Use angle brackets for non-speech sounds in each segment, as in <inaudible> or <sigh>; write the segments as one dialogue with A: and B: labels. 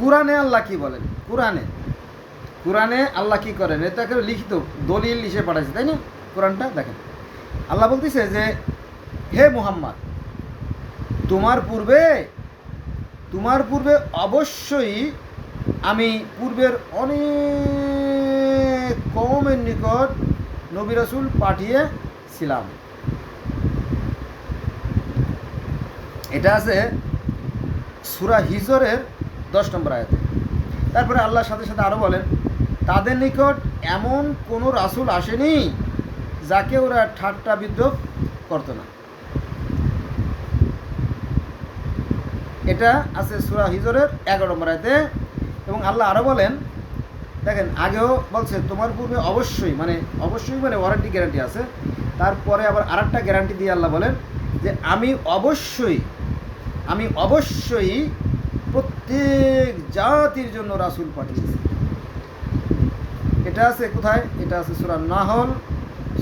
A: কোরআনে আল্লাহ কি বলেন? কোরআনে। কোরআনে আল্লাহ কি করেন? এটাকে লিখিত দলিল হিসেবে পাঠাইছে, তাই না? কোরআনটা দেখেন। আল্লাহ বলতেছে যে, হে মুহাম্মদ, তোমার পূর্বে তোমার পূর্বে অবশ্যই আমি পূর্বের অনেক কমের নিকট নবী রসুল পাঠিয়েছিলাম। এটা আছে সুরা হিজরের দশ নম্বর আয়াতে। তারপরে আল্লাহর সাথে সাথে আরও বলেন, তাদের নিকট এমন কোনো রাসুল আসেনি যাকে ওরা ঠাট্টা বিদ্রোহ করতো না। এটা আছে সুরা হিজরের এগারো নম্বর আয়তে এবং আল্লাহ আরও বলেন, দেখেন, আগেও বলছে, তোমার পূর্বে অবশ্যই মানে অবশ্যই মানে ওয়ারেন্টি গ্যারান্টি আছে। তারপরে আবার আরেকটা গ্যারান্টি দিয়ে আল্লাহ বলেন যে, আমি অবশ্যই আমি অবশ্যই প্রত্যেক জাতির জন্য রাসূল পাঠিয়েছে। এটা আছে কোথায়? এটা আছে সুরা নাহল।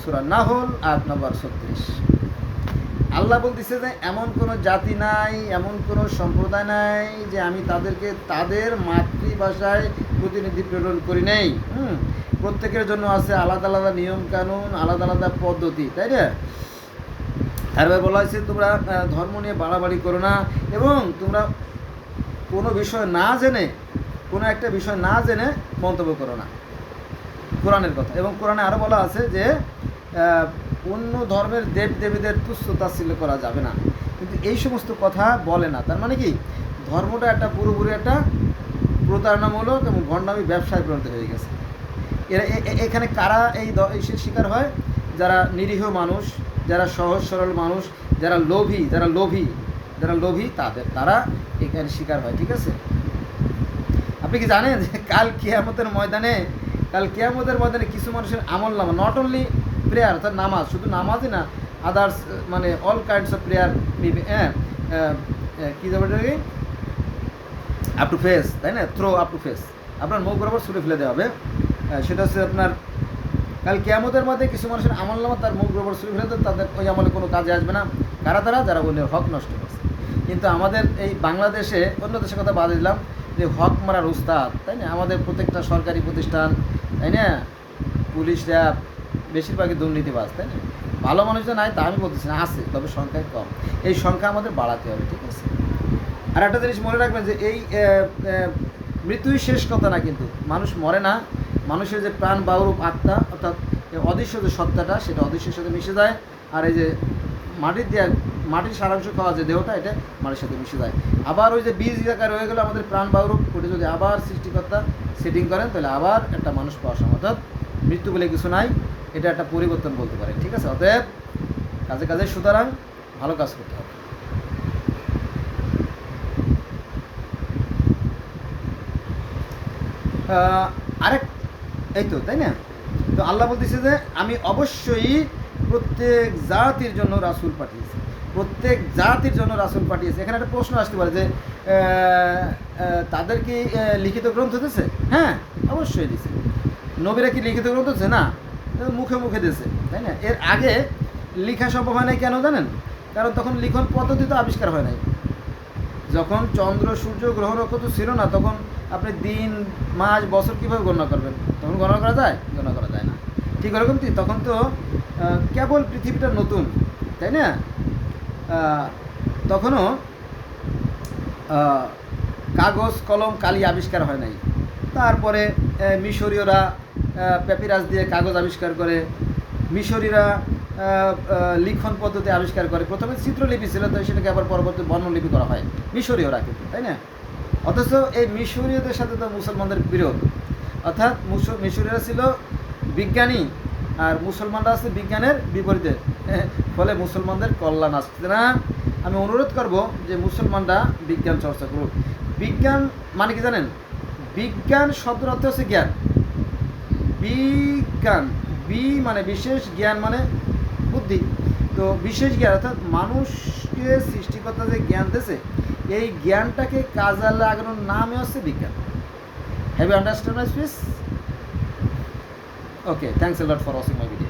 A: সুরা নাহল আট নম্বর ছত্রিশ। আল্লাহ বলতেছে যে, এমন কোনো জাতি নাই, এমন কোনো সম্প্রদায় নাই যে আমি তাদেরকে তাদের মাতৃভাষায় প্রতিনিধি প্রেরণ করি নেই। হুম? প্রত্যেকের জন্য আছে আলাদা আলাদা নিয়ম কানুন, আলাদা আলাদা পদ্ধতি, তাই না? তারপরে বলা হয়েছে, তোমরা ধর্ম নিয়ে বাড়াবাড়ি করো না এবং তোমরা কোনো বিষয় না জেনে, কোনো একটা বিষয় না জেনে মন্তব্য করো না। কোরআনের কথা। এবং কোরআনে আরও বলা আছে যে অন্য ধর্মের দেব দেবীদের তুচ্ছ তাচ্ছিল্য করা যাবে না। কিন্তু এই সমস্ত কথা বলে না। তার মানে কি? ধর্মটা একটা পুরোপুরি একটা প্রতারণামূলক এবং ভণ্ডামি ব্যবসায় পরিণত হয়ে গেছে। এরা এখানে কারা এই শিকার হয়? যারা নিরীহ মানুষ, যারা সহজ সরল মানুষ, যারা লোভী যারা লোভী যারা লোভী, তাদের, তারা এখানে শিকার হয়, ঠিক আছে? আপনি কি জানেন যে কাল কিয়ামতের ময়দানে, কাল কিয়ামতের ময়দানে কিছু মানুষের আমল নামা নট অনলি প্রেয়ার অর্থাৎ নামাজ, শুধু নামাজই না আদার্স মানে অল কাইন্ডস অফ প্রেয়ার হ্যাঁ যাবে আপ টু ফেস তাই না? থ্রো আপ টু ফেস আপনার মুখ বরাবর ছুটে ফেলে দেওয়া হবে। সেটা হচ্ছে আপনার, কাল কেয়ামতের মধ্যে কিছু মানুষের আমল নামা, তার মুখ বরাবর ছুটে ফেলে দেয় তাদের ওই আমলে কোনো কাজে আসবে না। কারা তারা, যারা অন্যের হক নষ্ট করছে। কিন্তু আমাদের এই বাংলাদেশে অন্য দেশের কথা বাদ দিলাম যে হক মারার উস্তাদ, তাই না? আমাদের প্রত্যেকটা সরকারি প্রতিষ্ঠান, তাই না? পুলিশ র্যাব বেশিরভাগই দুর্নীতিবাজ, তাই না? ভালো মানুষ যে নাই তা আমি বলতেছি না, আছে, তবে সংখ্যায় কম। এই সংখ্যা আমাদের বাড়াতে হবে, ঠিক আছে? আর একটা জিনিস মনে রাখবেন যে এই মৃত্যুই শেষ কথা না কিন্তু। মানুষ মরে না, মানুষের যে প্রাণ বায়ুরূপ আত্মা, অর্থাৎ অদৃশ্য যে সত্তাটা, সেটা অদৃশ্যের সাথে মিশে যায়। আর এই যে মাটির দেয়া মাটির সারাংশ খাওয়া যে দেহটা, এটা মাটির সাথে মিশে যায়। আবার ওই যে বীজ জায়গায় রয়ে গেলে আমাদের প্রাণ বায়ুরূপ ওটা যদি আবার সৃষ্টিকর্তা সেটিং করেন, তাহলে আবার একটা মানুষ পাওয়া সম্ভব। অর্থাৎ মৃত্যু বলে কিছু নাই, এটা একটা পরিবর্তন বলতে পারে ঠিক আছে? অতএব কাজে কাজে সুতরাং ভালো কাজ করতে হবে। আরেক, এই তো, তাই না? তো আল্লাহ বলতেছে যে আমি অবশ্যই প্রত্যেক জাতির জন্য রাসূল পাঠিয়েছে। প্রত্যেক জাতির জন্য রাসূল পাঠিয়েছে। এখানে একটা প্রশ্ন আসতে পারে যে তাদের কি লিখিত গ্রন্থ দিয়েছে হ্যাঁ অবশ্যই দিছে। নবীরা কি লিখিত গ্রন্থ দিচ্ছে না মুখে মুখে দিয়েছে তাই না? এর আগে লেখা সম্ভব হয় নাই কেন জানেন? কারণ তখন লিখন পদ্ধতি তো আবিষ্কার হয় নাই। যখন চন্দ্র, সূর্য, গ্রহ নক্ষত্র ছিল না, তখন আপনি দিন, মাস, বছর কীভাবে গণনা করবেন? তখন গণনা করা যায়? গণনা করা ঠিক ওরকম কি তখন তো কেবল পৃথিবীটা নতুন, তাই না? তখনও কাগজ, কলম, কালি আবিষ্কার হয় নাই। তারপরে মিশরীয়রা প্যাপিরাস দিয়ে কাগজ আবিষ্কার করে মিশরীরা লিখন পদ্ধতি আবিষ্কার করে। প্রথমে চিত্রলিপি ছিল তো সেটাকে আবার পরবর্তী বর্ণলিপি করা হয়, মিশরীয়রা কিন্তু, তাই না? অথচ এই মিশরীয়দের সাথে তো মুসলমানদের বিরোধ। অর্থাৎ মিশরীয়রা ছিল বিজ্ঞানী আর মুসলমানরা আছে বিজ্ঞানের বিপরীতে। <laughs> ফলে মুসলমানদের কল্যাণ আসছে না। আমি অনুরোধ করব যে মুসলমানরা বিজ্ঞান চর্চা করুক। বিজ্ঞান মানে কি জানেন? বিজ্ঞান শব্দের অর্থ হচ্ছে জ্ঞান। বিজ্ঞান, বি মানে বিশেষ, জ্ঞান মানে বুদ্ধি। তো বিশেষ জ্ঞান অর্থাৎ মানুষকে সৃষ্টিকর্তা যে জ্ঞান দিয়েছে, এই জ্ঞানটাকে কাজে লাগানোর নামে হচ্ছে বিজ্ঞান। Have you understand my speech Okay, thanks a lot for watching my video.